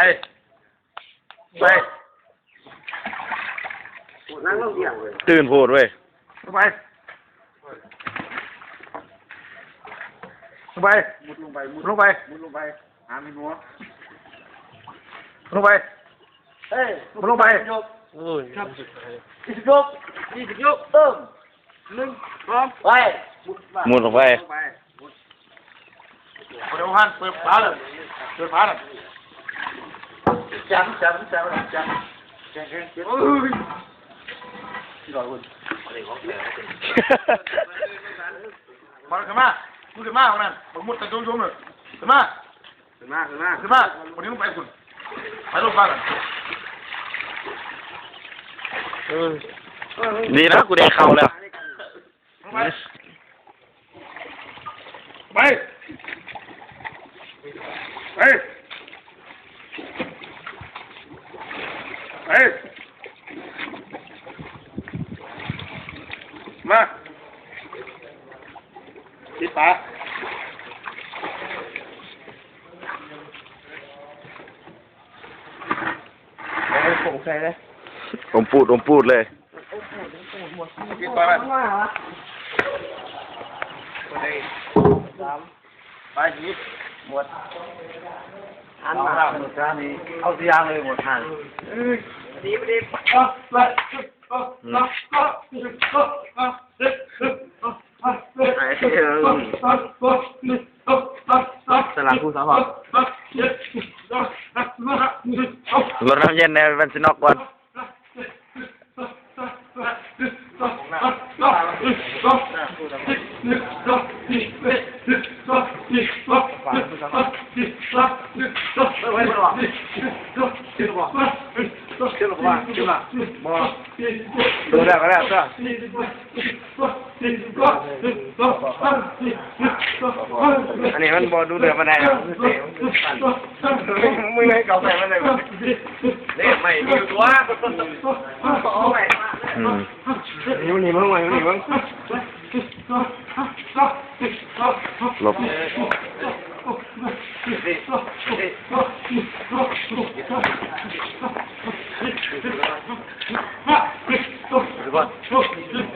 ไปนั่งลงเดียวเลยตื่นโพดเว้ยไปลงไปมุดลงไปมุดลงไปมุดลงไปหาไม่หัวลงไปเฮ้ยลงไปยกยี่สิบยกยี่สิบยกเติมหนึ่งสองไปมุดมามุดลงไปลงไปเปิดพันเปิดฝาเลยเปิดฝาเลย จังจังจังจังจังจังจังเอ้ยที่รอยคนมาขึ้นมามึงขึ้นมาคนนั้นผมมุดแต่ชุ่มเลยขึ้นมาขึ้นมาขึ้นมาขึ้นมาวันนี้มึงไปคุณไปลงฟ้ากันดีนะกูได้เข้าแล้วลงไป ไป ไปไปมาปิดฝาผงใส่เลยอมปูดอมปูดเลยปิดฝาไปไปยิบหมด อันมาหมดจานี้เอาสียางเลยหมดทานดีไม่ดีไอ้เหี้ยสลังผู้สาวรถน้ำเย็นในวันสินอกวัน ไว้ก่อน ชื่อบอกชื่อบอกว่าชื่อบอกบอกดูแล้วก็แล้วก็อันนี้มันบอดูเดือดมาได้ครับมึงให้กาใส่มาเลยเนี่ยไม่มีตัวอืมนี่มันนี่มึงมึงนี่มึงหลบ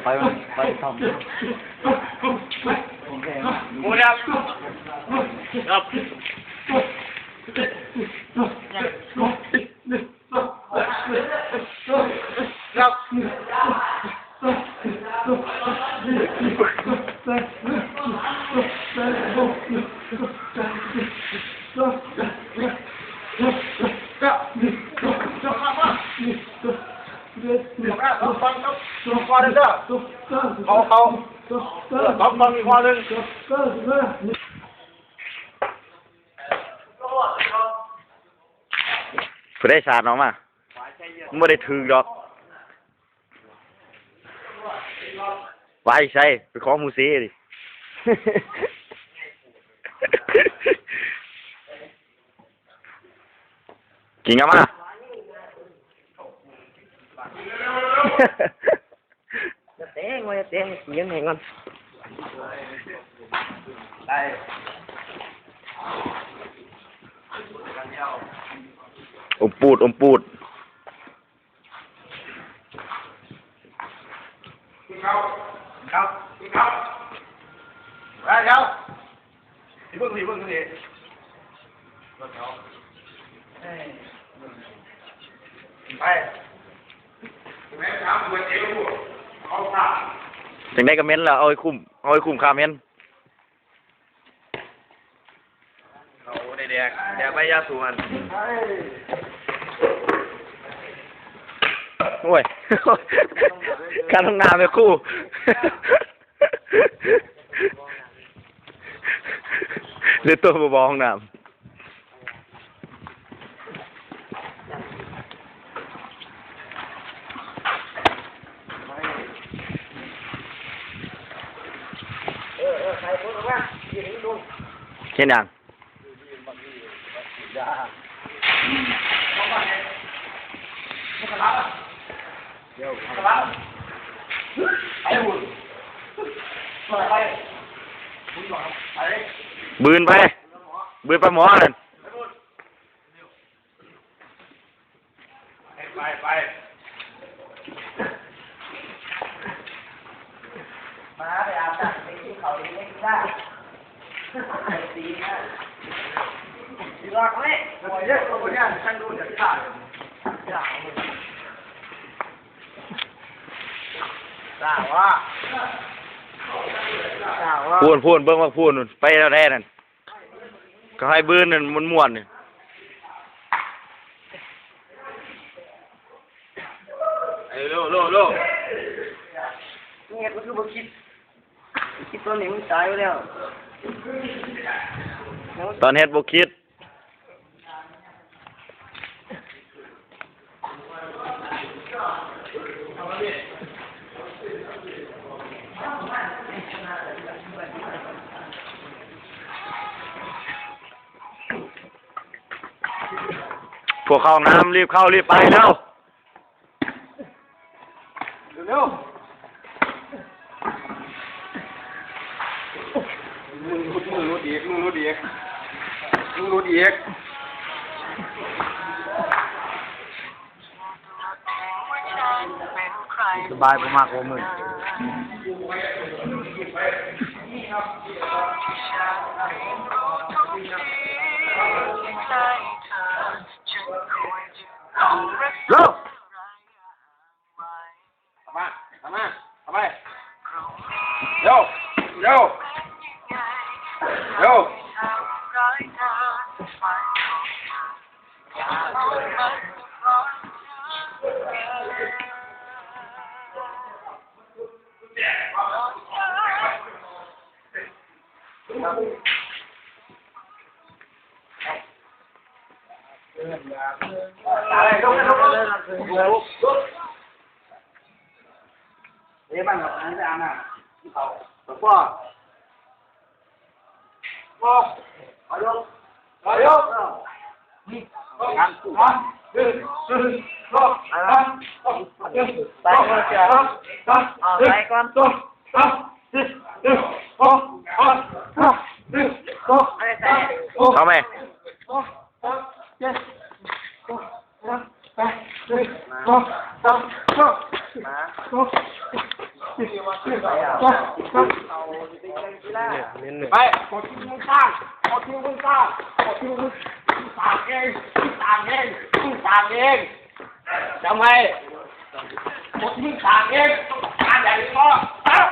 ไปมาไปทำมูดับดับดับ ฟังครับ คอเด้อเขาเขาเขาฟังอีกคอหนึ่งกูได้ชาร์จน้องมาไม่ได้ถือดอกไว้ใช่ไปขอมูซีดิกินกันมา จะเต้งไว้เต้งเสียงเห็นกันได้อมปูดอมปูดครับ จังได้ก็เม้นแล้วเอาไอ้คุ้มเอาไอ้คุ้มค่าเม้นเขาได้แดกแดกใบยาสูมันโอ้ย การทำงานไปคู่เรือตัวบอๆห้องน้เออเออใครพูดว่ายืนดูำเช่นยังยาเดี๋ยวไอ้หุ่นไปบืน พูนพูนเบิ่งว่าพูนนู่นไปแล้วแท้นั่นก็ให้บื้นนั่นมันม่วนๆนี่ไอ้โลโลโลเงียบก็คือบ่คิดคิดตัวนี้มันตายไปแล้ว ตอนเฮ็ดบ่คิด พวกเข้าน้ำรีบเข้ารีบไปแล้ว เร็ว มึงรุดมึงรุดอีกมึงรุดอีกมึงรุดอีกสบายมากกว่ามึงเร็วทำมาทำมาทำไปเร็วเร็ว เร็วอะไรลุกลุก ลุกลุกลุกเอ๊ะบ้านเราอันนี้อันน่ะเขาตัวพ่อพ่อเอา ยกเอายกนี่งานกูมาดึงดึงลงอะไรไปก่อนเจ้าเอาไปก่อนตัวดึงดึงโอ้โอ้ดึงโอ้อะไรใส่เข้าไหมโอ้โอ้เจ็ดโอ้อ้ไปดึงโอ้โอ้โอ้มาโอ้ไปกดที่มึงสร้างกดที่มึงสร้างกดที่มึงสร้างเองสร้างเองสร้างเองจำไว้กดที่มึงสร้างเองสร้างใหญ่พอครับ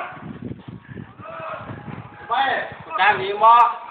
ไปการดีมอไ